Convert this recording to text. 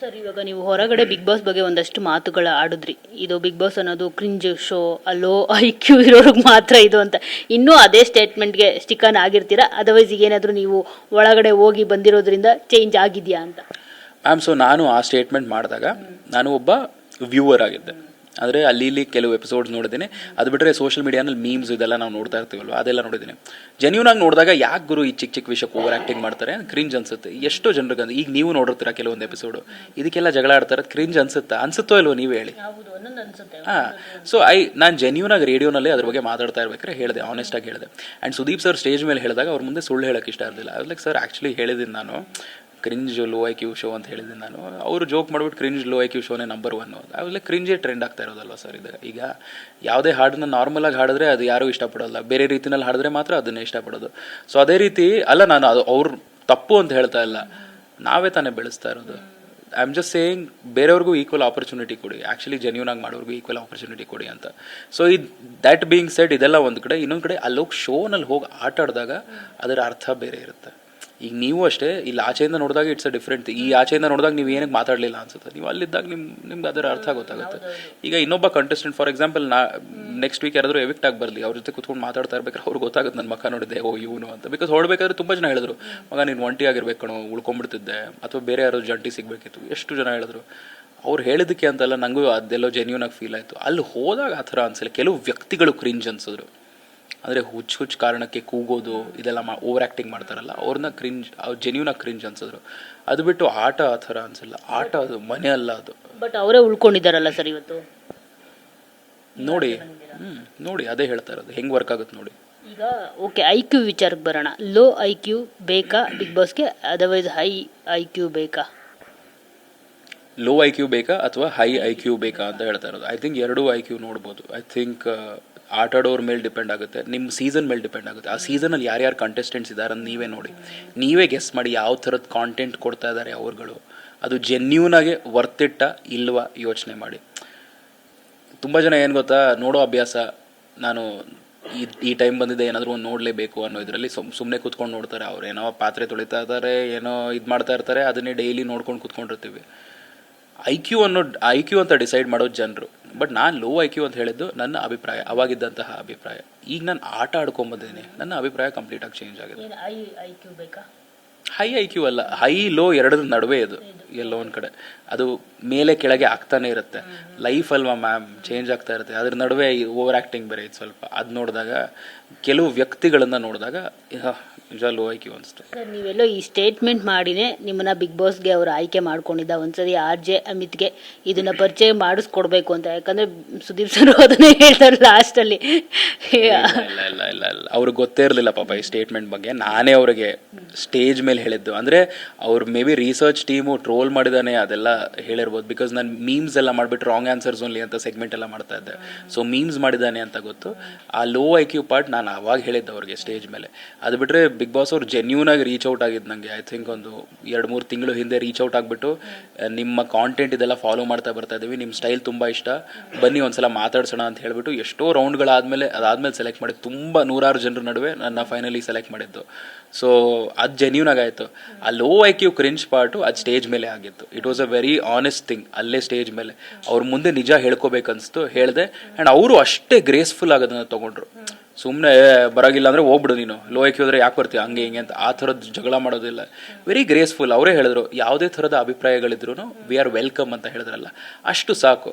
Sir, ಇವಾಗ ನೀವು ಹೊರಗಡೆ ಬಿಗ್ ಬಾಸ್ ಬಗ್ಗೆ ಒಂದಷ್ಟು ಮಾತುಗಳ ಆಡಿದ್ರಿ. ಇದು ಬಿಗ್ ಬಾಸ್ ಅನ್ನೋದು ಕ್ರಿಂಜ್ ಶೋ ಅಲ್ಲೋ ಐ ಕ್ಯೂ ಇರೋರಿಗೆ ಮಾತ್ರ ಇದು ಅಂತ. ಇನ್ನೂ ಅದೇ ಸ್ಟೇಟ್ಮೆಂಟ್ಗೆ ಸ್ಟಿಕನ್ ಆಗಿರ್ತೀರಾ? ಅದರ್ವೈಸ್ ಏನಾದರೂ ನೀವು ಒಳಗಡೆ ಹೋಗಿ ಬಂದಿರೋದ್ರಿಂದ ಚೇಂಜ್ ಆಗಿದೆಯಾ ಅಂತ? ಮ್ಯಾಮ್ ಸೊ ನಾನು ಆ ಸ್ಟೇಟ್ಮೆಂಟ್ ಮಾಡಿದಾಗ ನಾನು ಒಬ್ಬ ವ್ಯೂವರ್ ಆಗಿದ್ದೆ. ಅಂದರೆ ಅಲ್ಲಿ ಇಲ್ಲಿ ಕೆಲವು ಎಪಿಸೋಡ್ಸ್ ನೋಡಿದ್ದೀನಿ. ಅದು ಬಿಟ್ಟರೆ ಸೋಷಿಯಲ್ ಮೀಡಿಯಾನಲ್ಲಿ ಮೀಮ್ಸ್ ಇದೆಲ್ಲ ನಾವು ನೋಡ್ತಾ ಇರ್ತೀವಲ್ವ? ಅದೆಲ್ಲ ನೋಡಿದ್ದೀನಿ. ಜೆನ್ಯೂನ್ ಆಗಿ ನೋಡಿದಾಗ ಯಾಕೆ ಗುರು ಈ ಚಿಕ್ಕ ಚಿಕ್ಕ ವಿಷಯಕ್ಕೆ ಓವರ್ ಆ್ಯಕ್ಟಿಂಗ್ ಮಾಡ್ತಾರೆ? ಕ್ರಿಂಜ್ ಅನ್ಸುತ್ತೆ. ಎಷ್ಟೋ ಜನರಿಗೆ ಅಂದ್ರೆ ಈಗ ನೀವು ನೋಡಿರ್ತೀರ ಕೆಲವೊಂದು ಎಪಿಸೋಡು ಇದಕ್ಕೆಲ್ಲ ಜಗಳ ಆಡ್ತಾರೆ. ಕ್ರಿಂಜ್ ಅನ್ಸುತ್ತಾ? ಅನ್ಸುತ್ತೋ ಇಲ್ವೋ ನೀವು ಹೇಳಿ? ಹಾಂ. ಸೊ ಐ ನಾನು ಜೆನ್ಯೂನ್ ಆಗಿ ರೇಡಿಯೋನಲ್ಲಿ ಅದ್ರ ಬಗ್ಗೆ ಮಾತಾಡ್ತಾ ಇರ್ಬೇಕಾದ್ರೆ ಹೇಳಿದೆ. ಆನೆಸ್ಟ್ ಆಗಿ ಹೇಳಿದೆ. ಆ್ಯಂಡ್ ಸುದೀಪ್ ಸರ್ ಸ್ಟೇಜ್ ಮೇಲೆ ಹೇಳಿದಾಗ ಅವ್ರ ಮುಂದೆ ಸುಳ್ಳು ಹೇಳೋಕ್ಕೆ ಇಷ್ಟ ಇರಲಿಲ್ಲ. ಲೈಕ್ ಸರ್ ಆ್ಯಕ್ಚುಲಿ ಹೇಳಿದ್ದೀನಿ ನಾನು. Cringe low I Q show ಅಂತ ಹೇಳಿದ್ದೀನಿ ನಾನು. ಅವರು ಜೋಕ್ ಮಾಡ್ಬಿಟ್ಟು ಕ್ರಿಂಜ್ ಲೋ ಐ ಕ್ಯೂ ಶೋನೇ ನಂಬರ್ ಒನ್ ಅವೆಲ್ಲ ಕ್ರಿಂಜೇ ಟ್ರೆಂಡ್ ಆಗ್ತಾ ಇರೋದಲ್ವ ಸರ್ ಇದು? ಈಗ ಯಾವುದೇ ಹಾಡನ್ನ ನಾರ್ಮಲ್ ಆಗಿ ಹಾಡಿದ್ರೆ ಅದು ಯಾರೂ ಇಷ್ಟಪಡೋಲ್ಲ. ಬೇರೆ ರೀತಿನಲ್ಲಿ ಹಾಡಿದ್ರೆ ಮಾತ್ರ ಅದನ್ನೇ ಇಷ್ಟಪಡೋದು. ಸೊ ಅದೇ ರೀತಿ, ಅಲ್ಲ ನಾನು ಅದು ಅವ್ರು ತಪ್ಪು ಅಂತ ಹೇಳ್ತಾ ಇಲ್ಲ. ನಾವೇ ತಾನೇ ಬೆಳೆಸ್ತಾ ಇರೋದು. ಐ ಆಮ್ ಜಸ್ಟ್ ಸೇಯಿಂಗ್ ಬೇರೆಯವ್ರಿಗೂ ಈಕ್ವಲ್ ಆಪರ್ಚುನಿಟಿ ಕೊಡಿ. ಆ್ಯಕ್ಚುಲಿ ಜೆನ್ಯೂನ್ ಆಗಿ ಮಾಡೋರ್ಗೂ ಈಕ್ವಲ್ ಆಪರ್ಚುನಿಟಿ ಕೊಡಿ ಅಂತ. ಸೊ ಇದು ದ್ಯಾಟ್ ಬೀಯಿಂಗ್ ಸೆಡ್ ಇದೆಲ್ಲ ಒಂದು ಕಡೆ, ಇನ್ನೊಂದು ಕಡೆ ಅಲ್ಲೋಗಿ ಶೋನಲ್ಲಿ ಹೋಗಿ ಆಟಾಡಿದಾಗ ಅದರ ಅರ್ಥ ಬೇರೆ ಇರುತ್ತೆ. ಈಗ ನೀವು ಅಷ್ಟೇ, ಇಲ್ಲಿ ಆಚೆಯಿಂದ ನೋಡಿದಾಗ ಇಟ್ಸ್ ಅ ಡಿಫ್ರೆಂಟ್ ಈ ಆಚೆಯಿಂದ ನೋಡಿದಾಗ ನೀವು ಏನಕ್ಕೆ ಮಾತಾಡಲಿಲ್ಲ ಅನ್ಸುತ್ತೆ? ನೀವು ಅಲ್ಲಿದ್ದಾಗ ನಿಮ್, ನಿಮ್ಗೆ ಅದರ ಅರ್ಥ ಗೊತ್ತಾಗುತ್ತೆ. ಈಗ ಇನ್ನೊಬ್ಬ ಕಂಟೆಸ್ಟೆಂಟ್ ಫಾರ್ ಎಕ್ಸಾಂಪಲ್ ನಾ ನೆಕ್ಸ್ಟ್ ವೀಕ್ ಯಾರಾದರೂ ಎವಿಕ್ಟ್ ಆಗಿ ಬರಲಿ, ಅವ್ರ ಜೊತೆ ಕುತ್ಕೊಂಡು ಮಾತಾಡ್ತಾ ಇರ್ಬೇಕಾದ್ರೆ ಅವ್ರಿಗೆ ಗೊತ್ತಾಗುತ್ತೆ ನನ್ನ ಮಕ್ಕ ನೋಡಿದೆ ಓ, ಇವನು ಅಂತ. ಬಿಕಾಸ್ ಹೊಡ್ಬೇಕಾದ್ರೆ ತುಂಬ ಜನ ಹೇಳಿದ್ರು, ಮಗ, ನೀನು ಒಂಟಿ ಆಗಿರ್ಬೇಕು ಕಣೋ, ಉಳ್ಕೊಂಡ್ಬಿಡ್ತಿದ್ದೆ. ಅಥವಾ ಬೇರೆ ಯಾರೋ ಜಂಟಿ ಸಿಗಬೇಕಿತ್ತು. ಎಷ್ಟು ಜನ ಹೇಳಿದ್ರು. ಅವ್ರು ಹೇಳಿದ್ದಕ್ಕೆ ಅಂತಲ್ಲ ನನಗೂ ಅದೆಲ್ಲೋ ಜೆನ್ಯೂನಾಗಿ ಫೀಲ್ ಆಯಿತು. ಅಲ್ಲಿ ಹೋದಾಗ ಆ ಥರ ಅನ್ಸಲ್ಲ. ಕೆಲವು ವ್ಯಕ್ತಿಗಳು ಕ್ರಿಂಜ್ ಅನ್ಸಿದ್ರು. ಅಂದರೆ ಹುಚ್ಚು ಹುಚ್ಚು ಕಾರಣಕ್ಕೆ ಕೂಗೋದು ಇದೆಲ್ಲ ಮಾ ಓವರ್ ಆ್ಯಕ್ಟಿಂಗ್ ಮಾಡ್ತಾರಲ್ಲ ಅವ್ರನ್ನ ಕ್ರಿಂಜ್ ಅವ್ರು ಜೆನ್ಯೂನ ಕ್ರಿಂಜ್ ಅನ್ಸಿದ್ರು. ಅದು ಬಿಟ್ಟು ಆಟ ಆ ಥರ ಅನ್ಸಲ್ಲ. ಆಟ ಅದು ಮನೆ ಅಲ್ಲ ಅದು. ಬಟ್ ಅವರೇ ಉಳ್ಕೊಂಡಿದ್ದಾರಲ್ಲ ಸರ್ ಇವತ್ತು? ನೋಡಿ ಹ್ಞೂ ನೋಡಿ ಅದೇ ಹೇಳ್ತಾ ಇರೋದು. ಹೆಂಗೆ ವರ್ಕ್ ಆಗುತ್ತೆ ನೋಡಿ. ಈಗ ಓಕೆ ಐ ಕ್ಯೂ ವಿಚಾರಕ್ಕೆ ಬರೋಣ. ಲೋ ಐ ಕ್ಯೂ ಬೇಕಾ ಬಿಗ್ ಬಾಸ್ಗೆ? ಅದರ್ವೈಸ್ ಹೈ ಐ ಕ್ಯೂ ಬೇಕಾ? ಲೋ ಐ ಕ್ಯೂ ಬೇಕಾ ಅಥವಾ ಹೈ ಐ ಕ್ಯೂ ಬೇಕಾ ಅಂತ ಹೇಳ್ತಾ ಇರೋದು. ಐ ಥಿಂಕ್ ಎರಡೂ ಐ ಕ್ಯೂ ನೋಡ್ಬೋದು. ಐ ಥಿಂಕ್ ಆಟ ಆಡೋರ ಮೇಲೆ ಡಿಪೆಂಡ್ ಆಗುತ್ತೆ. ನಿಮ್ಮ ಸೀಸನ್ ಮೇಲೆ ಡಿಪೆಂಡ್ ಆಗುತ್ತೆ. ಆ ಸೀಸನಲ್ಲಿ ಯಾರ್ಯಾರು ಕಂಟೆಸ್ಟೆಂಟ್ಸ್ ಇದ್ದಾರೆ ಅಂತ ನೀವೇ ನೋಡಿ. ನೀವೇ ಗೆಸ್ ಮಾಡಿ ಯಾವ ಥರದ ಕಾಂಟೆಂಟ್ ಕೊಡ್ತಾ ಇದ್ದಾರೆ ಅವ್ರುಗಳು. ಅದು ಜೆನ್ಯೂನಾಗೆ ವರ್ತಿಟ್ಟ ಇಲ್ವಾ ಯೋಚನೆ ಮಾಡಿ. ತುಂಬ ಜನ ಏನು ಗೊತ್ತಾ, ನೋಡೋ ಅಭ್ಯಾಸ. ನಾನು ಈ ಈ ಟೈಮ್ ಬಂದಿದೆ, ಏನಾದರೂ ಒಂದು ನೋಡಲೇಬೇಕು ಅನ್ನೋ ಇದರಲ್ಲಿ ಸುಮ್ ಸುಮ್ಮನೆ ಕೂತ್ಕೊಂಡು ನೋಡ್ತಾರೆ. ಅವ್ರು ಏನೋ ಪಾತ್ರೆ ತೊಳಿತಾ ಇದ್ದಾರೆ ಏನೋ ಇದು ಮಾಡ್ತಾ ಇರ್ತಾರೆ. ಅದನ್ನೇ ಡೈಲಿ ನೋಡ್ಕೊಂಡು ಕೂತ್ಕೊಂಡಿರ್ತೀವಿ. ಐ ಕ್ಯೂ ಅನ್ನೋ ಐ ಕ್ಯೂ ಅಂತ ಡಿಸೈಡ್ ಮಾಡೋ ಜನರು. ಬಟ್ ನಾನು ಲೋ ಐ ಕ್ಯೂ ಅಂತ ಹೇಳಿದ್ದು ನನ್ನ ಅಭಿಪ್ರಾಯ ಅವಾಗಿದ್ದಂತಹ ಅಭಿಪ್ರಾಯ. ಈಗ ನಾನು ಆಟ ಆಡ್ಕೊಂಬಂದಿದ್ದೀನಿ. ನನ್ನ ಅಭಿಪ್ರಾಯ ಕಂಪ್ಲೀಟಾಗಿ ಚೇಂಜ್ ಆಗಿದೆ. ಹೈ ಐ ಕ್ಯೂ ಅಲ್ಲ ಹೈ ಲೋ ಎರಡರ ನಡುವೆ ಇದು. ಎಲ್ಲೋ ಒಂದು ಕಡೆ. ಅದು ಮೇಲೆ ಕೆಳಗೆ ಆಗ್ತಾನೆ ಇರುತ್ತೆ. ಲೈಫ್ ಅಲ್ವಾ ಮ್ಯಾಮ್ ಚೇಂಜ್ ಆಗ್ತಾ ಇರುತ್ತೆ. ಅದ್ರ ನಡುವೆ ಓವರ್ ಆಕ್ಟಿಂಗ್ ಬೇರೆ ಇತ್ತು ಸ್ವಲ್ಪ. ಅದು ನೋಡಿದಾಗ ಕೆಲವು ವ್ಯಕ್ತಿಗಳನ್ನ ನೋಡಿದಾಗ ನಿಜ ಲೋ ಐ ಕ್ಯೂ ಅನಿಸ್ತು ಸರ್ ನೀವೆಲ್ಲೋ ಈ ಸ್ಟೇಟ್ಮೆಂಟ್ ಮಾಡಿನೇ ನಿಮ್ಮನ್ನ ಬಿಗ್ ಬಾಸ್ಗೆ ಅವರು ಆಯ್ಕೆ ಮಾಡ್ಕೊಂಡಿದ್ದ ಒಂದ್ಸರಿ ಆರ್ ಜೆ ಅಮಿತ್ಗೆ ಇದನ್ನ ಪರಿಚಯ ಮಾಡಿಸ್ಕೊಡ್ಬೇಕು ಅಂತ. ಯಾಕಂದ್ರೆ ಸುದೀಪ್ ಸರ್ ಅದನ್ನೇ ಹೇಳ್ತಾರೆ ಲಾಸ್ಟಲ್ಲಿ ಇಲ್ಲ ಇಲ್ಲ ಇಲ್ಲ ಅವ್ರಿಗೆ ಗೊತ್ತೇ ಇರಲಿಲ್ಲ ಪಾಪ ಈ ಸ್ಟೇಟ್ಮೆಂಟ್ ಬಗ್ಗೆ. ನಾನೇ ಅವ್ರಿಗೆ ಸ್ಟೇಜ್ ಮೇಲೆ ಹೇಳಿದ್ದು. ಅಂದರೆ ಅವ್ರು maybe research team troll ಮಾಡಿದಾನೆ, ಅದೆಲ್ಲ ಹೇಳಿರ್ಬೋದು. ಬಿಕಾಸ್ ನಾನು ಮೀಮ್ಸ್ ಎಲ್ಲ ಮಾಡಿಬಿಟ್ಟು ರಾಂಗ್ ಆನ್ಸರ್ಸ್ ಓನ್ಲಿ ಅಂತ ಸೆಗ್ಮೆಂಟ್ ಎಲ್ಲ ಮಾಡ್ತಾ ಇದ್ದೆ. ಸೊ ಮೀಮ್ಸ್ ಮಾಡಿದ್ದಾನೆ ಅಂತ ಗೊತ್ತು. ಆ ಲೋ ಐ ಕ್ಯೂ ಪಾರ್ಟ್ ನಾನು ಆವಾಗ ಹೇಳಿದ್ದೆ ಅವ್ರಿಗೆ ಸ್ಟೇಜ್ ಮೇಲೆ. ಅದು ಬಿಟ್ಟರೆ ಬಿಗ್ ಬಾಸ್ ಅವ್ರು ಜೆನ್ಯೂನ್ ಆಗಿ ರೀಚ್ ಔಟ್ ಆಗಿದ್ದು ನನಗೆ ಐ ಥಿಂಕ್ ಒಂದು ಎರಡು ಮೂರು ತಿಂಗಳು ಹಿಂದೆ ರೀಚ್ ಔಟ್ ಆಗಿಬಿಟ್ಟು ನಿಮ್ಮ ಕಾಂಟೆಂಟ್ ಇದೆಲ್ಲ ಫಾಲೋ ಮಾಡ್ತಾ ಬರ್ತಾ ಇದ್ದೀವಿ ನಿಮ್ಮ ಸ್ಟೈಲ್ ತುಂಬ ಇಷ್ಟ. ಬನ್ನಿ ಒಂದ್ಸಲ ಮಾತಾಡ್ಸೋಣ ಅಂತ ಹೇಳಿಬಿಟ್ಟು ಎಷ್ಟೋ ರೌಂಡ್ಗಳಾದಮೇಲೆ ಅದಾದಮೇಲೆ ಸೆಲೆಕ್ಟ್ ಮಾಡಿ ತುಂಬ ನೂರಾರು ಜನರ ನಡುವೆ ನನ್ನ ಫೈನಲಿ ಸೆಲೆಕ್ಟ್ ಮಾಡಿದ್ದು. ಸೊ ಅದು ಜೆನ್ಯೂನ್ ಆಗಾಯಿತು ಆ low I Q cringe part ಅದು ಸ್ಟೇಜ್ ಮೇಲೆ ಆಗಿತ್ತು. It was a very honest thing ಅಲ್ಲೇ ಸ್ಟೇಜ್ ಮೇಲೆ ಅವ್ರ ಮುಂದೆ ನಿಜ ಹೇಳ್ಕೋಬೇಕನ್ಸ್ತು, ಹೇಳಿದೆ. ಆ್ಯಂಡ್ ಅವರು ಅಷ್ಟೇ ಗ್ರೇಸ್ಫುಲ್ ಆಗೋದನ್ನ ತೊಗೊಂಡ್ರು. ಸುಮ್ಮನೆ ಬರೋಗಿಲ್ಲ ಅಂದರೆ ಹೋಗ್ಬಿಡು ನೀನು. ಲೋ ಹೋದ್ರೆ ಯಾಕೆ ಬರ್ತೀವಿ ಹಂಗೆ, ಹಿಂಗೆ ಅಂತ ಆ ಥರದ್ದು ಜಗಳ ಮಾಡೋದಿಲ್ಲ. ವೆರಿ ಗ್ರೇಸ್ಫುಲ್ ಅವರೇ ಹೇಳಿದ್ರು, ಯಾವುದೇ ಥರದ ಅಭಿಪ್ರಾಯಗಳಿದ್ರು ವಿ ಆರ್ ವೆಲ್ಕಮ್ ಅಂತ ಹೇಳಿದ್ರಲ್ಲ. ಅಷ್ಟು ಸಾಕು.